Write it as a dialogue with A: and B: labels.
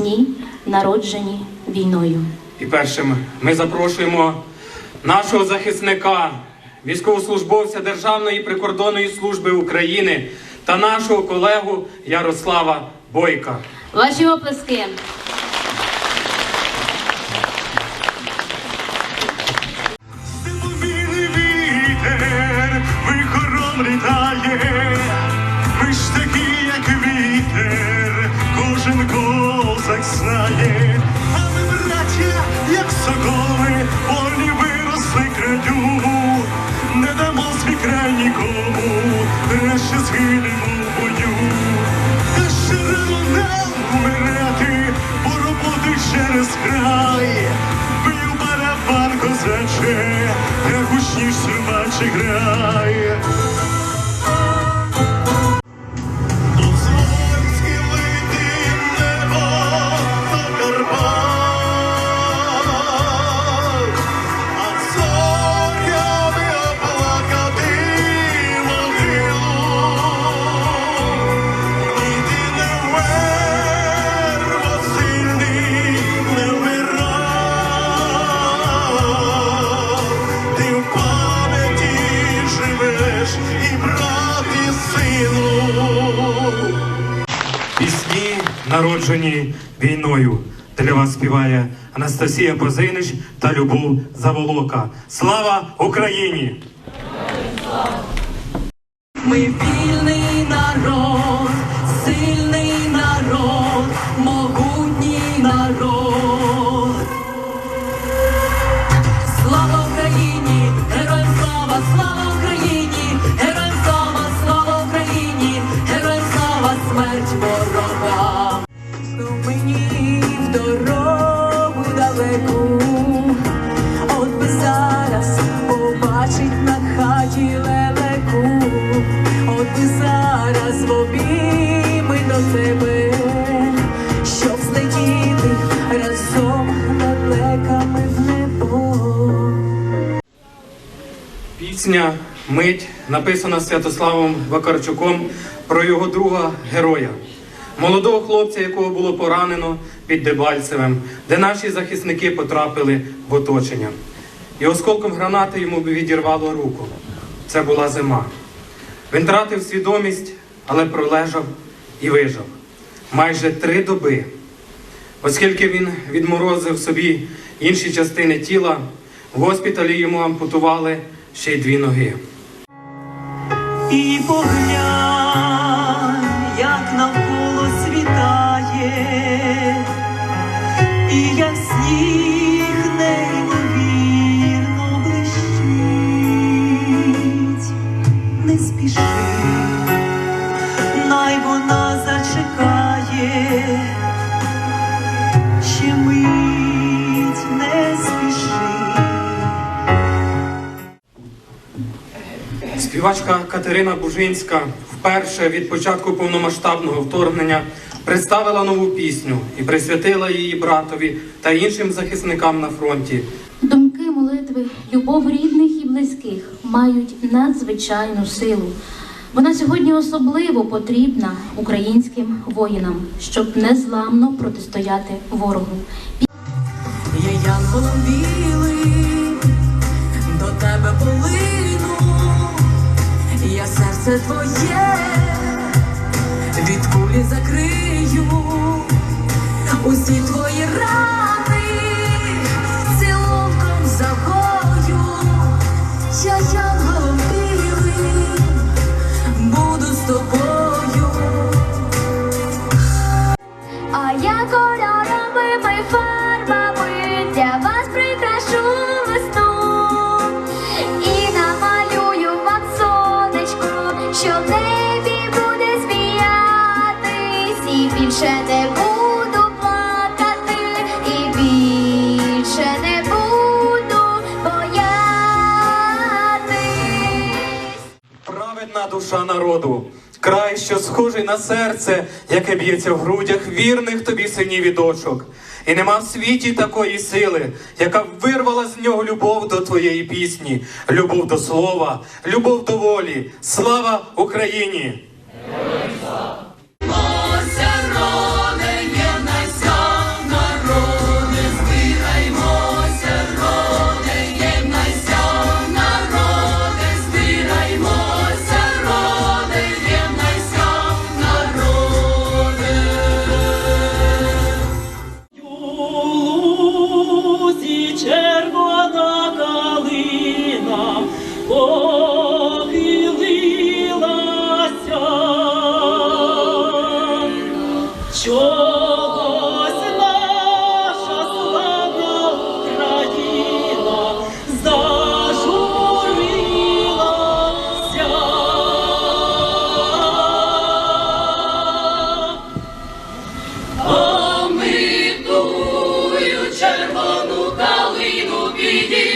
A: Пісні, народжені війною.
B: І першим ми запрошуємо нашого захисника, військовослужбовця Державної прикордонної служби України та нашого колегу Ярослава Бойка.
A: Ваші оплески.
C: Знає, а ми, браття, як соколи, волі виросли краю, не дамо свій нікому, краще згинемо в бою, та ще рано нам умирати, бо роботи через край. Бив барабан козаче, як гучніш сурмачі грає.
B: Народжені війною. Для вас співає Анастасія Позинич та Любов Заволока. Слава Україні!
D: Ми вільний народ, сильний народ, могутній народ. Слава Україні, героям слава, слава Україні, героям слава, слава Україні, героям слава, смерть ворога. Зараз в обійми до тебе, щоб злетіти разом лелеками в небо.
B: Пісня Мить написана Святославом Вакарчуком про його друга героя, молодого хлопця, якого було поранено під Дебальцевим, де наші захисники потрапили в оточення. І осколком гранати йому відірвало руку. Це була зима. Він тратив свідомість, але пролежав і вижив майже три доби. Оскільки він відморозив собі інші частини тіла, в госпіталі йому ампутували ще й дві ноги.
D: І поглянь, як навколо світає, і як сніг неймовірно блищить, не спіши,
B: Співачка Катерина Бужинська вперше від початку повномасштабного вторгнення представила нову пісню і присвятила її братові та іншим захисникам на фронті.
A: Думки, молитви, любов рідних і близьких мають надзвичайну силу. Вона сьогодні особливо потрібна українським воїнам, щоб незламно протистояти ворогу.
D: Я янголом білим до тебе полину,
E: lasted for
B: years душа народу, край, що схожий на серце, яке б'ється в грудях вірних тобі синів і дочок. І нема в світі такої сили, яка б вирвала з нього любов до твоєї пісні, любов до слова, любов до волі. Слава Україні!
D: похилилася, чогось наша славна країна зажурилася.
A: А ми тую червону калину підійшли,